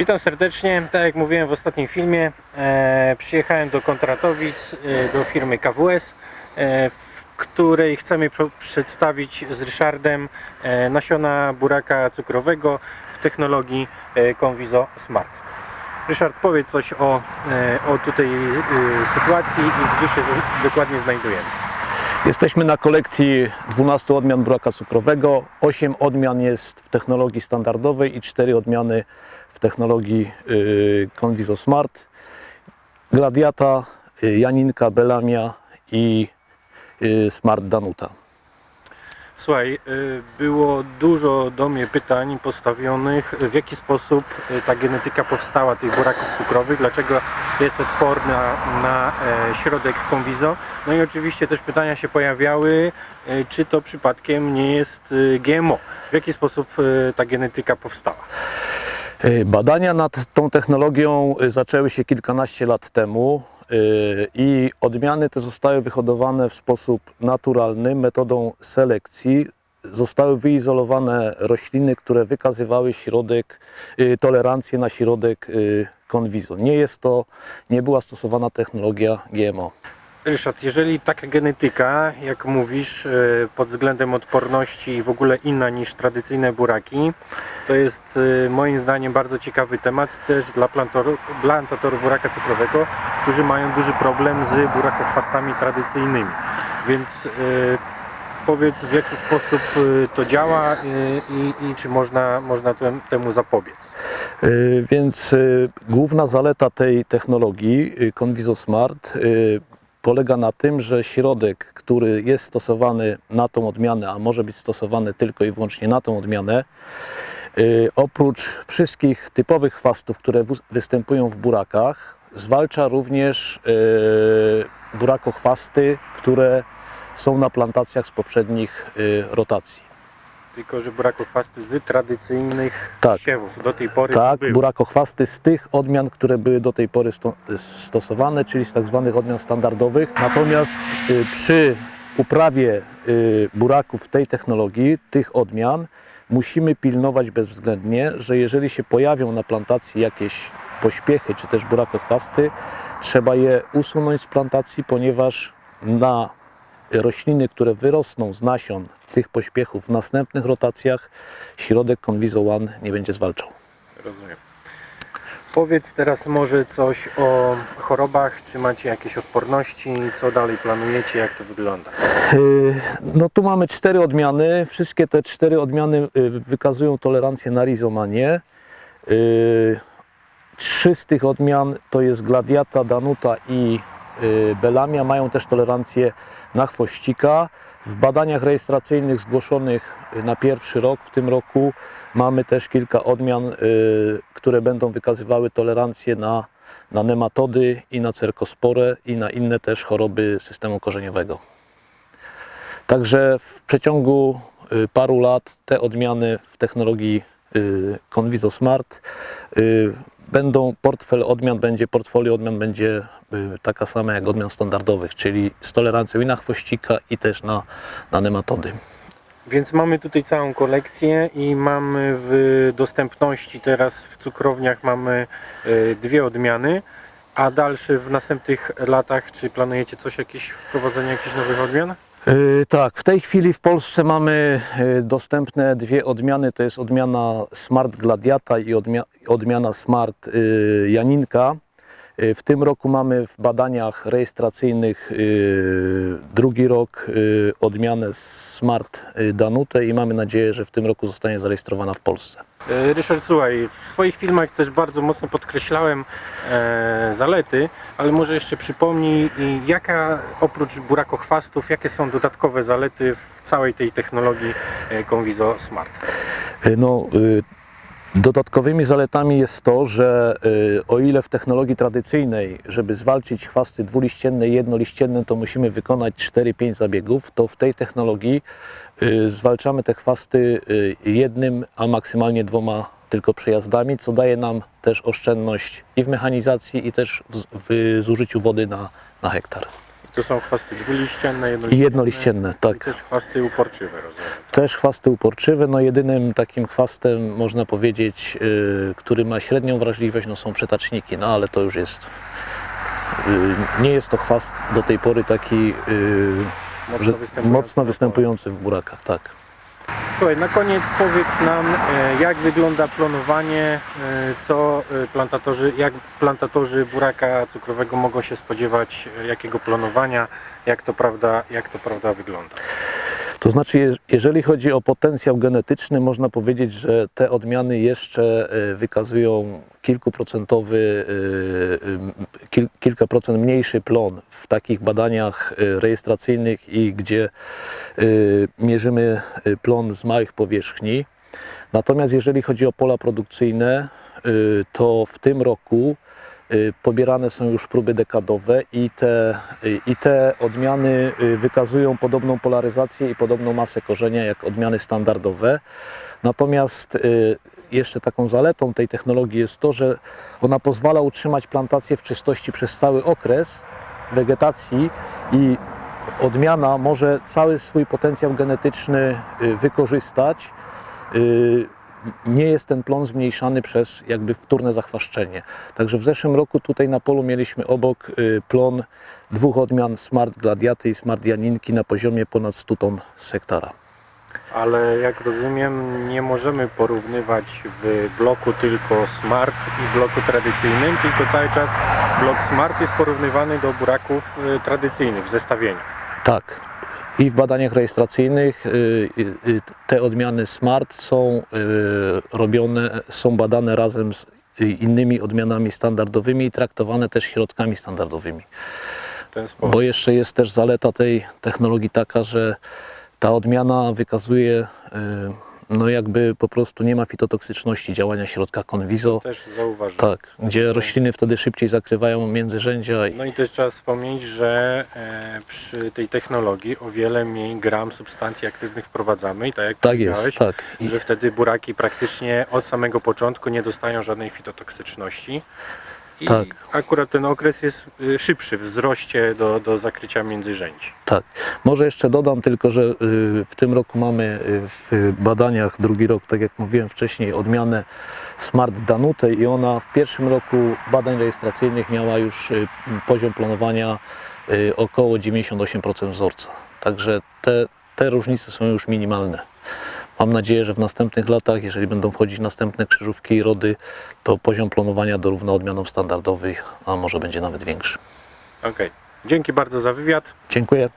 Witam serdecznie. Tak jak mówiłem w ostatnim filmie, e, przyjechałem do Kontratowic, e, do firmy KWS, e, w której chcemy przedstawić z Ryszardem e, nasiona buraka cukrowego w technologii e, Conviso Smart. Ryszard, powiedz coś o, e, o tutaj e, sytuacji i gdzie się dokładnie znajdujemy. Jesteśmy na kolekcji 12 odmian buraka cukrowego. 8 odmian jest w technologii standardowej i 4 odmiany w technologii y, Conviso Smart. Gladiata, y, Janinka, Belamia i y, Smart Danuta. Słuchaj, y, było dużo do mnie pytań postawionych, w jaki sposób y, ta genetyka powstała tych buraków cukrowych, dlaczego jest odporna na e, środek Conviso. No i oczywiście też pytania się pojawiały, y, czy to przypadkiem nie jest GMO. W jaki sposób ta genetyka powstała? Badania nad tą technologią zaczęły się kilkanaście lat temu i odmiany te zostały wyhodowane w sposób naturalny metodą selekcji. Zostały wyizolowane rośliny, które wykazywały środek, y, tolerancję na środek y, Conviso. Nie jest to, nie była stosowana technologia GMO. Ryszard, jeżeli taka genetyka, jak mówisz, y, pod względem odporności w ogóle inna niż tradycyjne buraki, to jest y, moim zdaniem bardzo ciekawy temat też dla plantatorów buraka cukrowego, którzy mają duży problem z burakochwastami tradycyjnymi. Więc y, powiedz w jaki sposób to działa i, i czy można, można tem- temu zapobiec. Więc główna zaleta tej technologii Conviso Smart polega na tym, że środek, który jest stosowany na tą odmianę, a może być stosowany tylko i wyłącznie na tą odmianę, y, oprócz wszystkich typowych chwastów, które występują w burakach, zwalcza również y, burakochwasty, które są na plantacjach z poprzednich y, rotacji. Tylko, że burakochwasty z tradycyjnych Tak. siewów do tej pory Tak, były. burakochwasty z tych odmian, które były do tej pory sto, stosowane, czyli z tak zwanych odmian standardowych. Natomiast y, przy uprawie y, buraków tej technologii, tych odmian, musimy pilnować bezwzględnie, że jeżeli się pojawią na plantacji jakieś pośpiechy czy też burakochwasty, trzeba je usunąć z plantacji, ponieważ na rośliny, które wyrosną z nasion tych pośpiechów w następnych rotacjach, środek Conviso One nie będzie zwalczał. Rozumiem. Powiedz teraz może coś o chorobach, czy macie jakieś odporności, co dalej planujecie, jak to wygląda? Yy, No tu mamy cztery odmiany. Wszystkie te cztery odmiany yy, wykazują tolerancję na rizomanię. Yy, Trzy z tych odmian to jest Gladiata, Danuta i Belamia. Mają też tolerancję na chwościka. W badaniach rejestracyjnych zgłoszonych na pierwszy rok w tym roku mamy też kilka odmian, yy, które będą wykazywały tolerancję na, na nematody i na cerkosporę i na inne też choroby systemu korzeniowego. Także w przeciągu y, paru lat te odmiany w technologii y, Conviso Smart y, będą, portfel odmian będzie, portfolio odmian będzie y, taka sama jak odmian standardowych, czyli z tolerancją i na chwościka i też na, na nematody. Więc mamy tutaj całą kolekcję i mamy w dostępności teraz w cukrowniach mamy e, dwie odmiany, a dalszy w następnych latach, czy planujecie coś, jakieś wprowadzenie jakichś nowych odmian? Yy, tak, w tej chwili w Polsce mamy yy, dostępne dwie odmiany, to jest odmiana Smart Gladiata i odmia odmiana Smart yy, Janinka. Yy, W tym roku mamy w badaniach rejestracyjnych yy, drugi rok yy, odmianę Smart Danutę i mamy nadzieję, że w tym roku zostanie zarejestrowana w Polsce. Ryszard, słuchaj, w swoich filmach też bardzo mocno podkreślałem e, zalety, ale może jeszcze przypomnij, jaka oprócz burakochwastów, jakie są dodatkowe zalety w całej tej technologii e, Conviso Smart? Y, No, y, dodatkowymi zaletami jest to, że y, o ile w technologii tradycyjnej, żeby zwalczyć chwasty dwuliścienne i jednoliścienne, to musimy wykonać 4-5 zabiegów, to w tej technologii y, zwalczamy te chwasty y, jednym, a maksymalnie dwoma tylko przejazdami, co daje nam też oszczędność i w mechanizacji, i też w, zużyciu wody na, na hektar. To są chwasty dwuliścienne, i jednoliścienne. jednoliścienne. I Tak. też chwasty uporczywe, rozumiem. Też chwasty uporczywe, no jedynym takim chwastem można powiedzieć, y, który ma średnią wrażliwość, no są przetaczniki, no ale to już jest, y, nie jest to chwast do tej pory taki y, Mocno występujący mocno występujący w burakach, tak. Słuchaj, na koniec powiedz nam, e, jak wygląda plonowanie, e, co e, plantatorzy, jak plantatorzy buraka cukrowego mogą się spodziewać, jakiego planowania, jak to prawda, jak to prawda wygląda. To znaczy, je- jeżeli chodzi o potencjał genetyczny, można powiedzieć, że te odmiany jeszcze y, wykazują kilkuprocentowy, y, y, kil, kilka procent mniejszy plon w takich badaniach rejestracyjnych i gdzie mierzymy plon z małych powierzchni. Natomiast jeżeli chodzi o pola produkcyjne, to w tym roku pobierane są już próby dekadowe i te, y, i te odmiany y, wykazują podobną polaryzację i podobną masę korzenia jak odmiany standardowe. Natomiast y, jeszcze taką zaletą tej technologii jest to, że ona pozwala utrzymać plantację w czystości przez cały okres wegetacji i odmiana może cały swój potencjał genetyczny y, wykorzystać. Y, Nie jest ten plon zmniejszany przez jakby wtórne zachwaszczenie. Także w zeszłym roku tutaj na polu mieliśmy obok y, plon dwóch odmian Smart Gladiaty i Smart Janinki na poziomie ponad 100 ton z hektara. Ale jak rozumiem, nie możemy porównywać w bloku tylko smart i bloku tradycyjnym, tylko cały czas blok smart jest porównywany do buraków e, tradycyjnych w zestawieniu. Tak. I w badaniach rejestracyjnych y, y, y, te odmiany SMART są robione, są badane razem z innymi odmianami standardowymi i traktowane też środkami standardowymi. Bo jeszcze jest też zaleta tej technologii taka, że ta odmiana wykazuje, no jakby po prostu nie ma fitotoksyczności działania środka Conviso. Też zauważyłem. Tak, gdzie rośliny wtedy szybciej zakrywają międzyrzędzia No i też trzeba wspomnieć, że e, przy tej technologii o wiele mniej gram substancji aktywnych wprowadzamy i tak jak tak powiedziałeś, jest, tak. I, że wtedy buraki praktycznie od samego początku nie dostają żadnej fitotoksyczności. I Tak. akurat ten okres jest y, szybszy w wzroście do, do zakrycia międzyrzędzi. Tak. Może jeszcze dodam tylko, że y, w tym roku mamy y, w badaniach drugi rok, tak jak mówiłem wcześniej, odmianę Smart Danute i ona w pierwszym roku badań rejestracyjnych miała już poziom planowania około 98% wzorca. Także te, te różnice są już minimalne. Mam nadzieję, że w następnych latach, jeżeli będą wchodzić następne krzyżówki i rody, to poziom planowania dorówna odmianom standardowych, a może będzie nawet większy. Okej. Dzięki bardzo za wywiad. Dziękuję.